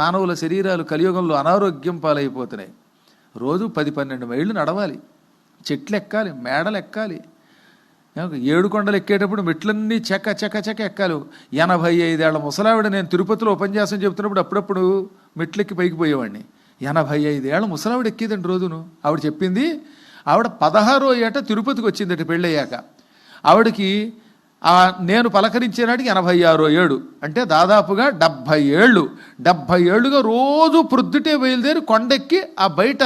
మానవుల శరీరాలు కలియుగంలో అనారోగ్యం పాలైపోతున్నాయి. రోజు పది పన్నెండు మైళ్ళు నడవాలి. చెట్లు ఎక్కాలి మేడలు ఎక్కాలి ఏడు కొండలు ఎక్కేటప్పుడు మెట్లన్నీ చెక్క చెక్క చెక్క ఎక్కాలి. ఎనభై ఐదేళ్ళ ముసలావిడ నేను తిరుపతిలో ఉపన్యాసం చెప్తున్నప్పుడు అప్పుడప్పుడు మెట్లెక్కి పైకి పోయేవాడిని. ఎనభై ఐదేళ్ళ ముసలావిడ ఎక్కేదండి రోజును. ఆవిడ చెప్పింది ఆవిడ పదహారో ఏట తిరుపతికి వచ్చిందట పెళ్ళయ్యాక. ఆవిడకి నేను పలకరించే నాటికి ఎనభై ఆరో ఏడు. అంటే దాదాపుగా డెబ్భై ఏళ్ళు. డెబ్భై ఏళ్ళుగా రోజు ప్రొద్దుటే బయలుదేరి కొండెక్కి ఆ బయట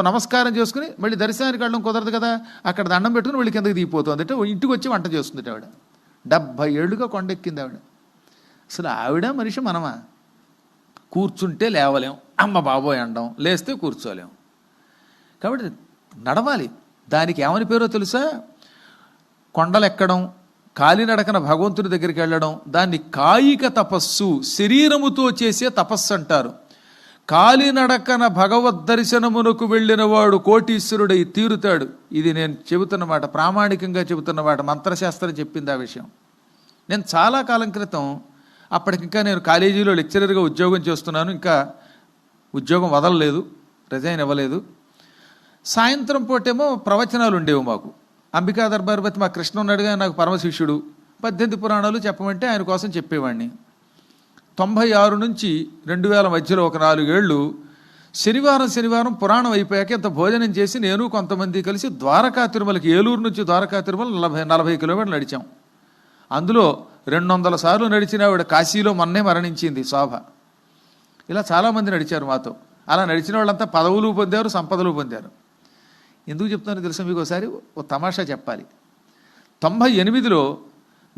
నమస్కారం చేసుకుని మళ్ళీ దర్శనానికి వెళ్ళడం కుదరదు కదా. అక్కడ దండం పెట్టుకుని మళ్ళీ కిందకి దిగిపోతుంది అంటే ఇంటికి వచ్చి వంట చేస్తుంది ఆవిడ. డెబ్భై ఏళ్ళుగా కొండెక్కింది ఆవిడ. అసలు ఆవిడ మనిషి మనమా? కూర్చుంటే లేవలేం. అమ్మ బాబోయ్ అండం. లేస్తే కూర్చోలేం. కాబట్టి నడవాలి. దానికి ఏమని పేరో తెలుసా? కొండలెక్కడం కాలినడకన భగవంతుడి దగ్గరికి వెళ్ళడం దాన్ని కాయిక తపస్సు శరీరముతో చేసే తపస్సు అంటారు. కాలినడకన భగవద్ దర్శనమునకు వెళ్ళిన వాడు కోటీశ్వరుడై తీరుతాడు. ఇది నేను చెబుతున్నమాట ప్రామాణికంగా చెబుతున్నమాట మంత్రశాస్త్రం చెప్పింది ఆ విషయం. నేను చాలా కాలం క్రితం అప్పటికింకా నేను కాలేజీలో లెక్చరర్గా ఉద్యోగం చేస్తున్నాను ఇంకా ఉద్యోగం వదలలేదు రిజైన్ ఇవ్వలేదు సాయంత్రం పూటేమో ప్రవచనాలు ఉండేవి మాకు. అంబికా దర్బార్పతి మా కృష్ణ ఉన్నాడుగా నాకు పరమశిష్యుడు పద్దెనిమిది పురాణాలు చెప్పమంటే ఆయన కోసం చెప్పేవాడిని తొంభై ఆరు నుంచి రెండు వేల మధ్యలో ఒక నాలుగేళ్ళు శనివారం శనివారం పురాణం అయిపోయాక ఇంత భోజనం చేసి నేను కొంతమంది కలిసి ద్వారకా తిరుమలకి ఏలూరు నుంచి ద్వారకా తిరుమల నలభై నలభై కిలోమీటర్లు నడిచాం. అందులో రెండు వందల సార్లు నడిచిన ఆవిడ కాశీలో మొన్నే మరణించింది శోభ. ఇలా చాలామంది నడిచారు మాతో. అలా నడిచిన వాళ్ళంతా పదవులు పొందారు సంపదలు పొందారు. ఎందుకు చెప్తానో తెలుసా మీకు ఒకసారి? ఓ తమాషా చెప్పాలి. తొంభై ఎనిమిదిలో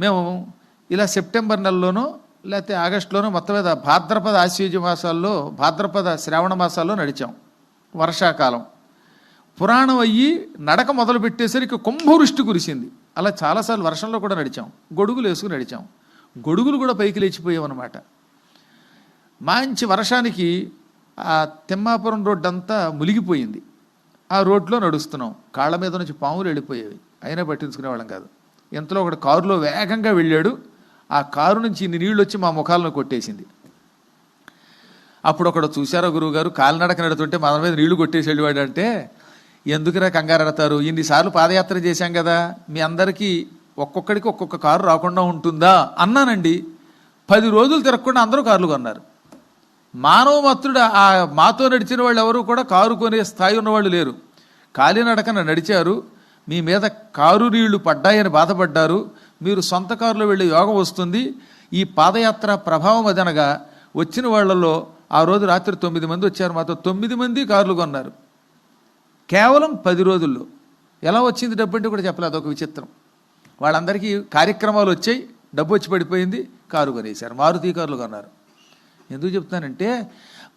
మేము ఇలా సెప్టెంబర్ నెలలోనో లేకపోతే ఆగస్టులోనో మొత్తం మీద భాద్రపద ఆశ్వయుజ మాసాల్లో భాద్రపద శ్రావణ మాసాల్లో నడిచాం వర్షాకాలం. పురాణం అయ్యి నడక మొదలు పెట్టేసరికి కుంభవృష్టి కురిసింది. అలా చాలాసార్లు వర్షంలో కూడా నడిచాం. గొడుగులు వేసుకుని నడిచాం. గొడుగులు కూడా పైకి లేచిపోయామన్నమాట. మంచి వర్షానికి ఆ తిమ్మాపురం రోడ్డు అంతా మునిగిపోయింది ఆ రోడ్లో నడుస్తున్నాం. కాళ్ళ మీద నుంచి పాములు వెళ్ళిపోయేవి. అయినా పట్టించుకునేవాళ్ళం కాదు. ఇంతలో ఒకడు కారులో వేగంగా వెళ్ళాడు. ఆ కారు నుంచి ఇన్ని నీళ్ళు వచ్చి మా ముఖాలను కొట్టేసింది. అప్పుడు ఒకడు చూశారో గురువుగారు? కాలినడక నడుతుంటే మన మీద నీళ్ళు కొట్టేసి వెళ్ళివాడు అంటే ఎందుకురా కంగారు అడతారు ఇన్నిసార్లు పాదయాత్ర చేశాం కదా. మీ అందరికీ ఒక్కొక్కడికి ఒక్కొక్క కారు రాకుండా ఉంటుందా? అన్నానండి. పది రోజులు తిరగకుండా అందరూ కార్లు కొన్నారు. మానవ మాత్రుడు ఆ మాతో నడిచిన వాళ్ళు ఎవరు కూడా కారు కొనే స్థాయి ఉన్నవాళ్ళు లేరు. కాలినడకన నడిచారు. మీ మీద కారు నీళ్ళు పడ్డాయని బాధపడ్డారు. మీరు సొంత కారులో వెళ్ళే యోగం వస్తుంది. ఈ పాదయాత్ర ప్రభావం అదనగా వచ్చిన వాళ్ళలో ఆ రోజు రాత్రి తొమ్మిది మంది వచ్చారు. మాతో తొమ్మిది మంది కార్లు కొన్నారు. కేవలం పది రోజుల్లో. ఎలా వచ్చింది డబ్బు అంటే కూడా చెప్పలేదు. ఒక విచిత్రం. వాళ్ళందరికీ కార్యక్రమాలు వచ్చాయి. డబ్బు వచ్చి పడిపోయింది. కారు కొనేశారు. మారుతి కార్లు కొన్నారు. ఎందుకు చెప్తానంటే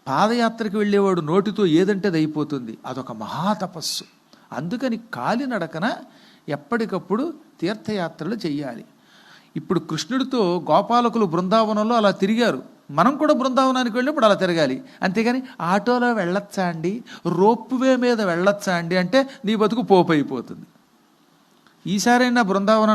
పాదయాత్రకు వెళ్ళేవాడు నోటితో ఏదంటే అది అయిపోతుంది. అదొక మహాతపస్సు. అందుకని కాలినడకన ఎప్పటికప్పుడు తీర్థయాత్రలు చెయ్యాలి. ఇప్పుడు కృష్ణుడితో గోపాలకులు బృందావనంలో అలా తిరిగారు. మనం కూడా బృందావనానికి వెళ్ళినప్పుడు అలా తిరగాలి. అంతేగాని ఆటోలో వెళ్ళొచ్చా అండి? రోప్వే మీద వెళ్ళొచ్చా అండి? అంటే నీ బతుకు పోపు అయిపోతుంది. ఈసారైనా బృందావనం